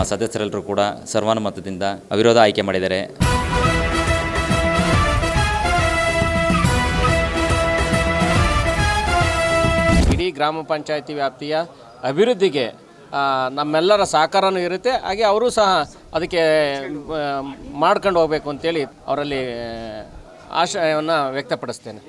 ನಮ್ಮ ಸದಸ್ಯರೆಲ್ಲರೂ ಕೂಡ ಸರ್ವಾನುಮತದಿಂದ ಅವಿರೋಧ ಆಯ್ಕೆ ಮಾಡಿದ್ದಾರೆ. ಇಡೀ ಗ್ರಾಮ ಪಂಚಾಯತಿ ವ್ಯಾಪ್ತಿಯ ಅಭಿವೃದ್ಧಿಗೆ ನಮ್ಮೆಲ್ಲರ ಸಹಕಾರನೂ ಇರುತ್ತೆ. ಹಾಗೆ ಅವರು ಸಹ ಅದಕ್ಕೆ ಮಾಡ್ಕೊಂಡು ಹೋಗಬೇಕು ಅಂತೇಳಿ ಅವರಲ್ಲಿ ಆಶಯವನ್ನು ವ್ಯಕ್ತಪಡಿಸ್ತೇನೆ.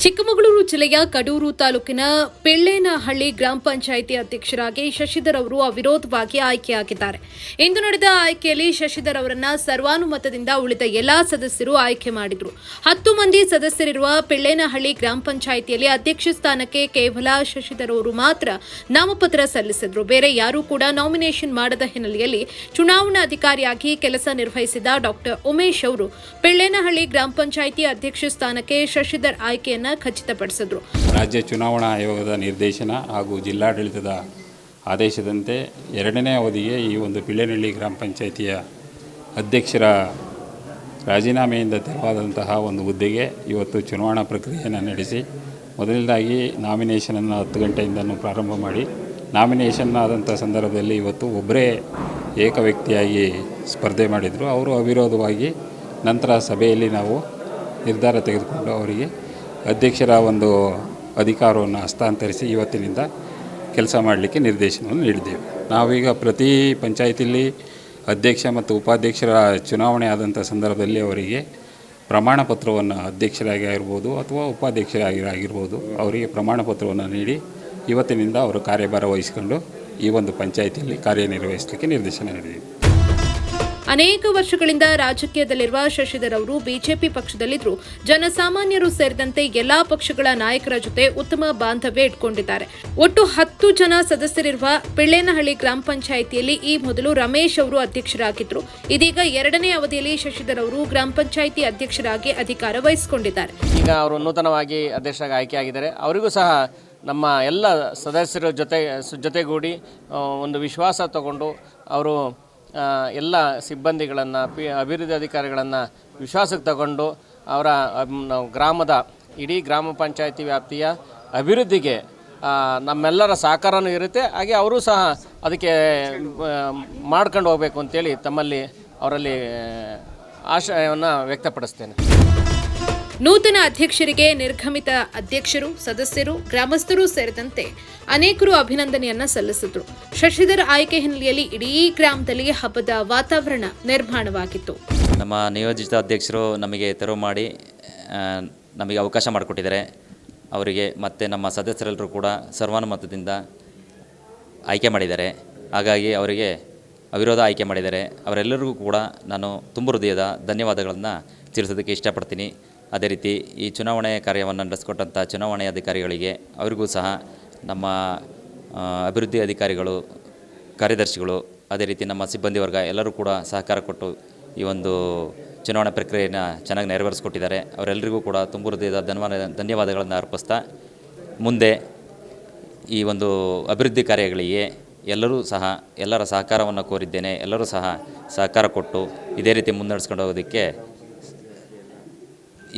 ಚಿಕ್ಕಮಗಳೂರು ಜಿಲ್ಲೆಯ ಕಡೂರು ತಾಲೂಕಿನ ಪೆಳ್ಳೇನಹಳ್ಳಿ ಗ್ರಾಮ ಪಂಚಾಯಿತಿ ಅಧ್ಯಕ್ಷರಾಗಿ ಶಶಿಧರ್ ಅವರು ಅವಿರೋಧವಾಗಿ ಆಯ್ಕೆಯಾಗಿದ್ದಾರೆ. ಇಂದು ನಡೆದ ಆಯ್ಕೆಯಲ್ಲಿ ಶಶಿಧರ್ ಅವರನ್ನ ಸರ್ವಾನುಮತದಿಂದ ಉಳಿದ ಎಲ್ಲಾ ಸದಸ್ಯರು ಆಯ್ಕೆ ಮಾಡಿದ್ರು. ಹತ್ತು ಮಂದಿ ಸದಸ್ಯರಿರುವ ಪೆಳ್ಳೇನಹಳ್ಳಿ ಗ್ರಾಮ ಪಂಚಾಯಿತಿಯಲ್ಲಿ ಅಧ್ಯಕ್ಷ ಸ್ಥಾನಕ್ಕೆ ಕೇವಲ ಶಶಿಧರ್ ಅವರು ಮಾತ್ರ ನಾಮಪತ್ರ ಸಲ್ಲಿಸಿದ್ರು. ಬೇರೆ ಯಾರೂ ಕೂಡ ನಾಮಿನೇಷನ್ ಮಾಡದ ಹಿನ್ನೆಲೆಯಲ್ಲಿ ಚುನಾವಣಾ ಅಧಿಕಾರಿಯಾಗಿ ಕೆಲಸ ನಿರ್ವಹಿಸಿದ ಡಾಕ್ಟರ್ ಉಮೇಶ್ ಅವರು ಪೆಳ್ಳೇನಹಳ್ಳಿ ಗ್ರಾಮ ಪಂಚಾಯಿತಿ ಅಧ್ಯಕ್ಷ ಸ್ಥಾನಕ್ಕೆ ಶಶಿಧರ್ ಆಯ್ಕೆಯನ್ನ ಖಚಿತಪಡಿಸಿದ್ರು. ರಾಜ್ಯ ಚುನಾವಣಾ ಆಯೋಗದ ನಿರ್ದೇಶನ ಹಾಗೂ ಜಿಲ್ಲಾಡಳಿತದ ಆದೇಶದಂತೆ ಎರಡನೇ ಅವಧಿಗೆ ಈ ಒಂದು ಪಿಳ್ಳೆನಹಳ್ಳಿ ಗ್ರಾಮ ಪಂಚಾಯಿತಿಯ ಅಧ್ಯಕ್ಷರ ರಾಜೀನಾಮೆಯಿಂದ ತೆರವಾದಂತಹ ಒಂದು ಹುದ್ದೆಗೆ ಇವತ್ತು ಚುನಾವಣಾ ಪ್ರಕ್ರಿಯೆಯನ್ನು ನಡೆಸಿ, ಮೊದಲನೇದಾಗಿ ನಾಮಿನೇಷನನ್ನು ಹತ್ತು ಗಂಟೆಯಿಂದನೂ ಪ್ರಾರಂಭ ಮಾಡಿ, ನಾಮಿನೇಷನ್ ಆದಂಥ ಸಂದರ್ಭದಲ್ಲಿ ಇವತ್ತು ಒಬ್ಬರೇ ಏಕ ವ್ಯಕ್ತಿಯಾಗಿ ಸ್ಪರ್ಧೆ ಮಾಡಿದರು. ಅವರು ಅವಿರೋಧವಾಗಿ ನಂತರ ಸಭೆಯಲ್ಲಿ ನಾವು ನಿರ್ಧಾರ ತೆಗೆದುಕೊಂಡು ಅವರಿಗೆ ಅಧ್ಯಕ್ಷರ ಒಂದು ಅಧಿಕಾರವನ್ನು ಹಸ್ತಾಂತರಿಸಿ ಇವತ್ತಿನಿಂದ ಕೆಲಸ ಮಾಡಲಿಕ್ಕೆ ನಿರ್ದೇಶನವನ್ನು ನೀಡಿದ್ದೇವೆ. ನಾವೀಗ ಪ್ರತಿ ಪಂಚಾಯತಿಲಿ ಅಧ್ಯಕ್ಷ ಮತ್ತು ಉಪಾಧ್ಯಕ್ಷರ ಚುನಾವಣೆ ಆದಂಥ ಸಂದರ್ಭದಲ್ಲಿ ಅವರಿಗೆ ಪ್ರಮಾಣ ಪತ್ರವನ್ನು ಅಧ್ಯಕ್ಷರಾಗಿ ಆಗಿರ್ಬೋದು ಅಥವಾ ಉಪಾಧ್ಯಕ್ಷರಾಗಿ ಆಗಿರ್ಬೋದು ಅವರಿಗೆ ಪ್ರಮಾಣ ಪತ್ರವನ್ನು ನೀಡಿ ಇವತ್ತಿನಿಂದ ಅವರು ಕಾರ್ಯಭಾರ ವಹಿಸಿಕೊಂಡು ಈ ಒಂದು ಪಂಚಾಯಿತಿಯಲ್ಲಿ ಕಾರ್ಯನಿರ್ವಹಿಸಲಿಕ್ಕೆ ನಿರ್ದೇಶನ ನೀಡಿದ್ದೀವಿ. ಅನೇಕ ವರ್ಷಗಳಿಂದ ರಾಜಕೀಯದಲ್ಲಿರುವ ಶಶಿಧರ್ ಅವರು ಬಿಜೆಪಿ ಪಕ್ಷದಲ್ಲಿದ್ದರೂ. ಜನಸಾಮಾನ್ಯರು ಸೇರಿದಂತೆ ಎಲ್ಲಾ ಪಕ್ಷಗಳ ನಾಯಕರ ಜೊತೆ ಉತ್ತಮ ಬಾಂಧವ್ಯ ಇಟ್ಕೊಂಡಿದ್ದಾರೆ. ಒಟ್ಟು ಹತ್ತು ಜನ ಸದಸ್ಯರಿರುವ ಪಿಳ್ಳೇನಹಳ್ಳಿ ಗ್ರಾಮ ಪಂಚಾಯಿತಿಯಲ್ಲಿ ಈ ಮೊದಲು ರಮೇಶ್ ಅವರು ಅಧ್ಯಕ್ಷರಾಗಿದ್ದರು. ಇದೀಗ ಎರಡನೇ ಅವಧಿಯಲ್ಲಿ ಶಶಿಧರ್ ಅವರು ಗ್ರಾಮ ಪಂಚಾಯಿತಿ ಅಧ್ಯಕ್ಷರಾಗಿ ಅಧಿಕಾರ ವಹಿಸಿಕೊಂಡಿದ್ದಾರೆ. ಈಗ ಅವರು ನೂತನವಾಗಿ ಅಧ್ಯಕ್ಷರಾಗಿ ಆಯ್ಕೆಯಾಗಿದ್ದಾರೆ. ಅವರಿಗೂ ಸಹ ನಮ್ಮ ಎಲ್ಲ ಸದಸ್ಯರ ಜೊತೆ, ಜೊತೆಗೂಡಿ ಒಂದು ವಿಶ್ವಾಸ ತಗೊಂಡು ಅವರು ಎಲ್ಲ ಸಿಬ್ಬಂದಿಗಳನ್ನು, ಪಿ, ಅಭಿವೃದ್ಧಿ ಅಧಿಕಾರಿಗಳನ್ನು ವಿಶ್ವಾಸಕ್ಕೆ ತಗೊಂಡು ಅವರ ಗ್ರಾಮದ ಇಡೀ ಗ್ರಾಮ ಪಂಚಾಯಿತಿ ವ್ಯಾಪ್ತಿಯ ಅಭಿವೃದ್ಧಿಗೆ ನಮ್ಮೆಲ್ಲರ ಸಹಕಾರನೂ ಇರುತ್ತೆ. ಹಾಗೆ ಅವರು ಸಹ ಅದಕ್ಕೆ ಮಾಡ್ಕೊಂಡು ಹೋಗಬೇಕು ಅಂತೇಳಿ ತಮ್ಮಲ್ಲಿ ಅವರಲ್ಲಿ ಆಶಯವನ್ನು ವ್ಯಕ್ತಪಡಿಸ್ತೇನೆ. ನೂತನ ಅಧ್ಯಕ್ಷರಿಗೆ ನಿರ್ಗಮಿತ ಅಧ್ಯಕ್ಷರು, ಸದಸ್ಯರು, ಗ್ರಾಮಸ್ಥರು ಸೇರಿದಂತೆ ಅನೇಕರು ಅಭಿನಂದನೆಯನ್ನ ಸಲ್ಲಿಸಿದ್ರು. ಶಶಿಧರ್ ಆಯ್ಕೆ ಹಿನ್ನೆಲೆಯಲ್ಲಿ ಇಡೀ ಗ್ರಾಮದಲ್ಲಿ ಹಬ್ಬದ ವಾತಾವರಣ ನಿರ್ಮಾಣವಾಗಿತ್ತು. ನಮ್ಮ ನಿಯೋಜಿತ ಅಧ್ಯಕ್ಷರು ನಮಗೆ ತೆರವು ಮಾಡಿ ನಮಗೆ ಅವಕಾಶ ಮಾಡಿಕೊಟ್ಟಿದ್ದಾರೆ. ಅವರಿಗೆ ಮತ್ತು ನಮ್ಮ ಸದಸ್ಯರೆಲ್ಲರೂ ಕೂಡ ಸರ್ವಾನುಮತದಿಂದ ಆಯ್ಕೆ ಮಾಡಿದ್ದಾರೆ. ಹಾಗಾಗಿ ಅವರಿಗೆ ಅವಿರೋಧ ಆಯ್ಕೆ ಮಾಡಿದ್ದಾರೆ. ಅವರೆಲ್ಲರಿಗೂ ಕೂಡ ನಾನು ತುಂಬ ಹೃದಯದ ಧನ್ಯವಾದಗಳನ್ನು ತಿಳಿಸೋದಕ್ಕೆ ಇಷ್ಟಪಡ್ತೀನಿ. ಅದೇ ರೀತಿ ಈ ಚುನಾವಣೆ ಕಾರ್ಯವನ್ನು ನಡೆಸಿಕೊಟ್ಟಂಥ ಚುನಾವಣೆ ಅಧಿಕಾರಿಗಳಿಗೆ ಅವರಿಗೂ ಸಹ ನಮ್ಮ ಅಭಿವೃದ್ಧಿ ಅಧಿಕಾರಿಗಳು, ಕಾರ್ಯದರ್ಶಿಗಳು, ಅದೇ ರೀತಿ ನಮ್ಮ ಸಿಬ್ಬಂದಿ ವರ್ಗ ಎಲ್ಲರೂ ಕೂಡ ಸಹಕಾರ ಕೊಟ್ಟು ಈ ಒಂದು ಚುನಾವಣಾ ಪ್ರಕ್ರಿಯೆಯನ್ನು ಚೆನ್ನಾಗಿ ನೆರವೇರಿಸ್ಕೊಟ್ಟಿದ್ದಾರೆ. ಅವರೆಲ್ಲರಿಗೂ ಕೂಡ ತುಂಬ ಹೃದಯದ ಧನ್ಯವಾದ, ಧನ್ಯವಾದಗಳನ್ನು ಅರ್ಪಿಸ್ತಾ ಮುಂದೆ ಈ ಒಂದು ಅಭಿವೃದ್ಧಿ ಕಾರ್ಯಗಳಿಗೆ ಎಲ್ಲರೂ ಸಹ ಎಲ್ಲರ ಸಹಕಾರವನ್ನು ಕೋರಿದ್ದೇನೆ. ಎಲ್ಲರೂ ಸಹ ಸಹಕಾರ ಕೊಟ್ಟು ಇದೇ ರೀತಿ ಮುನ್ನಡೆಸ್ಕೊಂಡು ಹೋಗೋದಕ್ಕೆ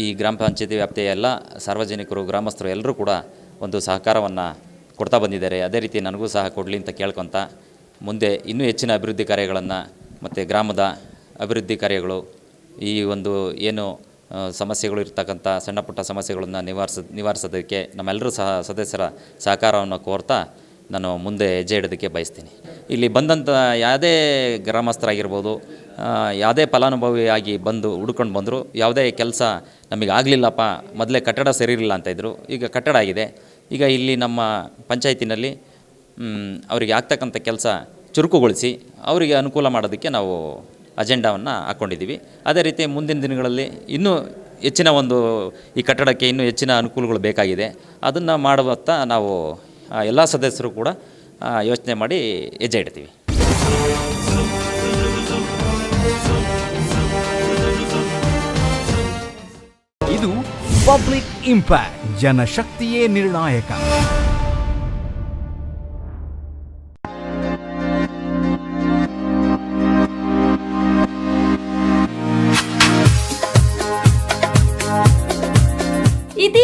ಈ ಗ್ರಾಮ ಪಂಚಾಯತಿ ವ್ಯಾಪ್ತಿಯ ಎಲ್ಲ ಸಾರ್ವಜನಿಕರು, ಗ್ರಾಮಸ್ಥರು ಎಲ್ಲರೂ ಕೂಡ ಒಂದು ಸಹಕಾರವನ್ನು ಕೊಡ್ತಾ ಬಂದಿದ್ದಾರೆ. ಅದೇ ರೀತಿ ನನಗೂ ಸಹ ಕೊಡಲಿ ಅಂತ ಕೇಳ್ಕೊತ ಮುಂದೆ ಇನ್ನೂ ಹೆಚ್ಚಿನ ಅಭಿವೃದ್ಧಿ ಕಾರ್ಯಗಳನ್ನು ಮತ್ತು ಗ್ರಾಮದ ಅಭಿವೃದ್ಧಿ ಕಾರ್ಯಗಳು, ಈ ಒಂದು ಏನು ಸಮಸ್ಯೆಗಳು ಇರ್ತಕ್ಕಂಥ ಸಣ್ಣ ಪುಟ್ಟ ಸಮಸ್ಯೆಗಳನ್ನು ನಿವಾರಿಸ, ನಿವಾರಿಸೋದಕ್ಕೆ ನಮ್ಮೆಲ್ಲರೂ ಸಹ ಸದಸ್ಯರ ಸಹಕಾರವನ್ನು ಕೋರ್ತಾ ನಾನು ಮುಂದೆ ಹೆಜ್ಜೆ ಇಡೋದಕ್ಕೆ ಬಯಸ್ತೀನಿ. ಇಲ್ಲಿ ಬಂದಂಥ ಯಾವುದೇ ಗ್ರಾಮಸ್ಥರಾಗಿರ್ಬೋದು ಯಾವುದೇ ಫಲಾನುಭವಿಯಾಗಿ ಬಂದು ಹುಡ್ಕೊಂಡು ಬಂದರು, ಯಾವುದೇ ಕೆಲಸ ನಮಗೆ ಆಗಲಿಲ್ಲಪ್ಪ, ಮೊದಲೇ ಕಟ್ಟಡ ಸರಿಯಿರಲಿಲ್ಲ ಅಂತ ಇದ್ದರು ಈಗ ಕಟ್ಟಡ ಆಗಿದೆ. ಈಗ ಇಲ್ಲಿ ನಮ್ಮ ಪಂಚಾಯತಿನಲ್ಲಿ ಅವರಿಗೆ ಆಗ್ತಕ್ಕಂಥ ಕೆಲಸ ಚುರುಕುಗೊಳಿಸಿ ಅವರಿಗೆ ಅನುಕೂಲ ಮಾಡೋದಕ್ಕೆ ನಾವು ಅಜೆಂಡಾವನ್ನು ಹಾಕ್ಕೊಂಡಿದ್ದೀವಿ ಅದೇ ರೀತಿ ಮುಂದಿನ ದಿನಗಳಲ್ಲಿ ಇನ್ನೂ ಹೆಚ್ಚಿನ ಒಂದು ಈ ಕಟ್ಟಡಕ್ಕೆ ಇನ್ನೂ ಹೆಚ್ಚಿನ ಅನುಕೂಲಗಳು ಬೇಕಾಗಿದೆ. ಅದನ್ನು ಮಾಡುವತ್ತ ನಾವು ಎಲ್ಲ ಸದಸ್ಯರು ಕೂಡ ಯೋಚನೆ ಮಾಡಿ ಹೆಜ್ಜೆ ಇಡ್ತೀವಿ. ಇದು ಪಬ್ಲಿಕ್ ಇಂಪ್ಯಾಕ್ಟ್ ಜನಶಕ್ತಿಯೇ ನಿರ್ಣಾಯಕ.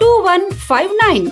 two one five nine